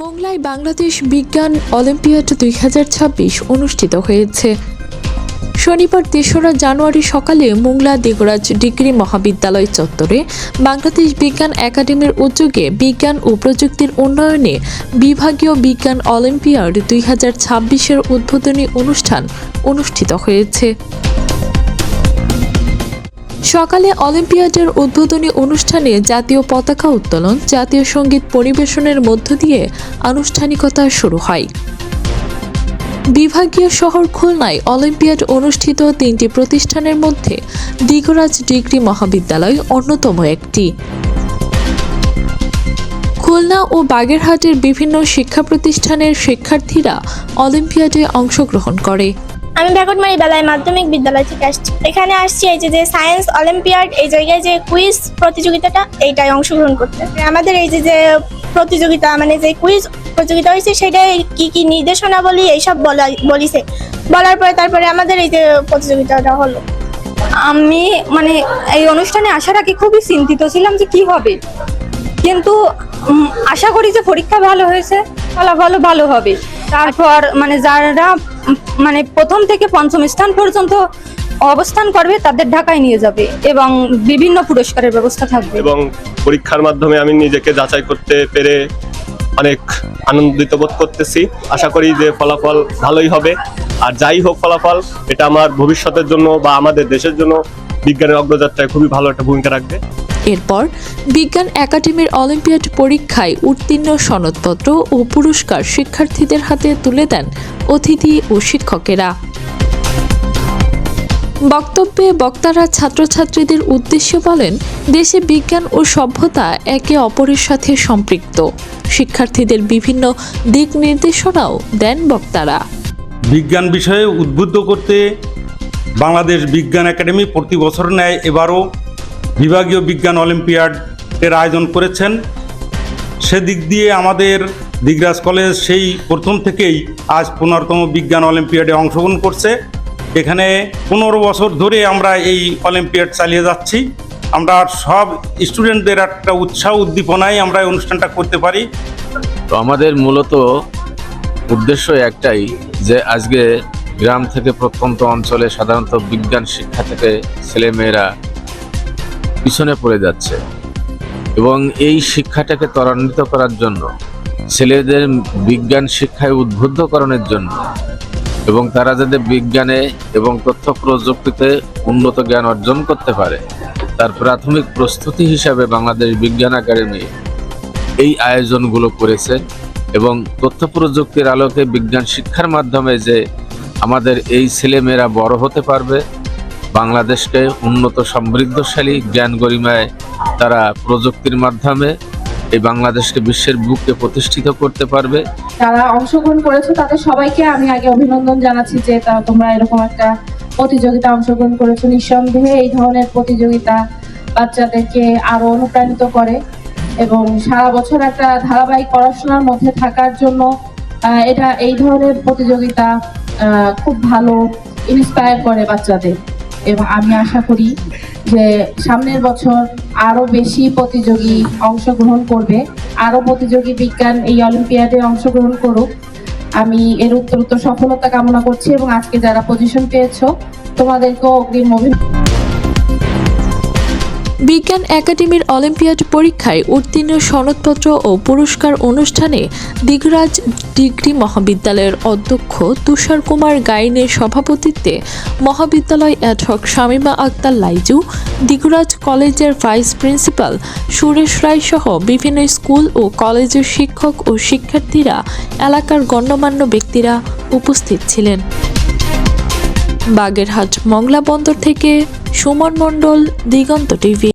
মোংলায় বাংলাদেশ বিজ্ঞান অলিম্পিয়াড দুই হাজার ছাব্বিশ অনুষ্ঠিত হয়েছে। শনিবার তেসরা জানুয়ারি সকালে মোংলা দেগরাজ ডিগ্রি মহাবিদ্যালয় চত্বরে বাংলাদেশ বিজ্ঞান একাডেমির উদ্যোগে বিজ্ঞান ও প্রযুক্তির উন্নয়নে বিভাগীয় বিজ্ঞান অলিম্পিয়াড দুই হাজার উদ্বোধনী অনুষ্ঠান অনুষ্ঠিত হয়েছে। সকালে অলিম্পিয়াডের উদ্বোধনী অনুষ্ঠানে জাতীয় পতাকা উত্তোলন, জাতীয় সংগীত পরিবেশনের মধ্য দিয়ে আনুষ্ঠানিকতা শুরু হয়। বিভাগীয় শহর খুলনায় অলিম্পিয়াড অনুষ্ঠিত তিনটি প্রতিষ্ঠানের মধ্যে দিগরাজ ডিগ্রি মহাবিদ্যালয় অন্যতম একটি। খুলনা ও বাগেরহাটের বিভিন্ন শিক্ষা প্রতিষ্ঠানের শিক্ষার্থীরা অলিম্পিয়াডে অংশগ্রহণ করে। আমি ব্যাকটমারি বেলায় মাধ্যমিক বিদ্যালয় থেকে আসছি। এখানে আসছি এই যে যে সায়েন্স অলিম্পিয়াড, এই জায়গায় যে কুইজ প্রতিযোগিতাটা এইটাই অংশগ্রহণ করতে। আমাদের এই যে যে প্রতিযোগিতা মানে যে কুইজ প্রতিযোগিতা হয়েছে সেটাই কি কি নির্দেশনা বলি এইসব বলা, বলিছে। বলার পরে তারপরে আমাদের এই যে প্রতিযোগিতাটা হলো। আমি মানে এই অনুষ্ঠানে আসার আগে খুবই চিন্তিত ছিলাম যে কি হবে। কিন্তু আশা করি যে পরীক্ষা ভালো হয়েছে, ফলাফলও ভালো হবে। তারপর মানে যারা মানে প্রথম থেকে পঞ্চম স্থান পর্যন্ত অবস্থান করবে তাদের ঢাকায় নিয়ে যাবে এবং বিভিন্ন পুরস্কারের ব্যবস্থা থাকবে। এবং পরীক্ষার মাধ্যমে আমি নিজেকে যাচাই করতে পেরে অনেক আনন্দিত বোধ করতেছি। আশা করি যে ফলাফল ভালোই হবে। আর যাই হোক ফলাফল, এটা আমার ভবিষ্যতের জন্য বা আমাদের দেশের জন্য বিজ্ঞানের অগ্রযাত্রায় খুবই ভালো একটা ভূমিকা রাখবে। এরপর বিজ্ঞান একাডেমির অলিম্পিয়াড পরীক্ষায় উত্তীর্ণ সনদপত্র ও পুরস্কার শিক্ষার্থীদের হাতে তুলে দেন অতিথি ও শিক্ষকেরা। বক্তব্যে বক্তারা ছাত্রছাত্রীদের উদ্দেশ্যে বলেন, দেশে বিজ্ঞান ও সভ্যতা একে অপরের সাথে সম্পৃক্ত। শিক্ষার্থীদের বিভিন্ন দিক নির্দেশনাও দেন বক্তারা। বিজ্ঞান বিষয়ে উদ্বুদ্ধ করতে বাংলাদেশ বিজ্ঞান একাডেমি প্রতি বছর ন্যায় এবারও বিভাগীয় বিজ্ঞান অলিম্পিয়াডের আয়োজন করেছেন। সেদিক দিয়ে আমাদের দিগরাজ কলেজ সেই প্রথম থেকেই আজ পনেরোতম বিজ্ঞান অলিম্পিয়াডে অংশগ্রহণ করছে। এখানে পনেরো বছর ধরে আমরা এই অলিম্পিয়াড চালিয়ে যাচ্ছি। আমরা সব স্টুডেন্টদের একটা উৎসাহ উদ্দীপনায় আমরা এই অনুষ্ঠানটা করতে পারি। তো আমাদের মূলত উদ্দেশ্য একটাই যে আজকে গ্রাম থেকে প্রত্যন্ত অঞ্চলে সাধারণত বিজ্ঞান শিক্ষা থেকে ছেলেমেয়েরা পিছনে পড়ে যাচ্ছে। এবং এই শিক্ষাটাকে ত্বরান্বিত করার জন্য, ছেলেদের বিজ্ঞান শিক্ষায় উদ্বুদ্ধকরণের জন্য, এবং তারা যাতে বিজ্ঞানে এবং তথ্য প্রযুক্তিতে উন্নত জ্ঞান অর্জন করতে পারে, তার প্রাথমিক প্রস্তুতি হিসাবে বাংলাদেশ বিজ্ঞান একাডেমি এই আয়োজনগুলো করেছে। এবং তথ্য প্রযুক্তির আলোকে বিজ্ঞান শিক্ষার মাধ্যমে যে আমাদের এই ছেলেমেয়েরা বড় হতে পারবে বাংলাদেশকে উন্নত সমৃদ্ধশালী জ্ঞান গরিমায় তারা প্রযুক্তির মাধ্যমে এই বাংলাদেশকে বিশ্বের বুকে প্রতিষ্ঠিত করতে পারবে। যারা অংশগ্রহণ করেছে, তাদের সবাইকে আমি আগে অভিনন্দন জানাচ্ছি যে তা- তোমরা এরকম একটা প্রতিযোগিতা অংশগ্রহণ করেছ। নিঃসন্দেহে এই ধরনের প্রতিযোগিতা বাচ্চাদেরকে আরও অনুপ্রাণিত করে এবং সারা বছর একটা ধারাবাহিক পড়াশোনার মধ্যে থাকার জন্য এটা এই ধরনের প্রতিযোগিতা খুব ভালো ইন্সপায়ার করে বাচ্চাদের। এবং আমি আশা করি যে সামনের বছর আরও বেশি প্রতিযোগী অংশগ্রহণ করবে। আরও প্রতিযোগী বিজ্ঞান এই অলিম্পিয়াডে অংশগ্রহণ করুক। আমি এর উত্তরোত্তর সফলতা কামনা করছি এবং আজকে যারা পজিশন পেয়েছ, তোমাদেরকেও অগ্রিম অভিনন্দন। বিজ্ঞান একাডেমির অলিম্পিয়াড পরীক্ষায় উত্তীর্ণ সনদপত্র ও পুরস্কার অনুষ্ঠানে দিগরাজ ডিগ্রি মহাবিদ্যালয়ের অধ্যক্ষ তুষার কুমার গাইনের সভাপতিত্বে মহাবিদ্যালয় অ্যাডহক শামিমা আক্তার লাইজু, দিগরাজ কলেজের ভাইস প্রিন্সিপাল সুরেশ রায় সহ বিভিন্ন স্কুল ও কলেজের শিক্ষক ও শিক্ষার্থীরা এলাকার গণ্যমান্য ব্যক্তিরা উপস্থিত ছিলেন। বাগেরহাট মংলা বন্দর থেকে সুমন মণ্ডল দিগন্ত টিভি।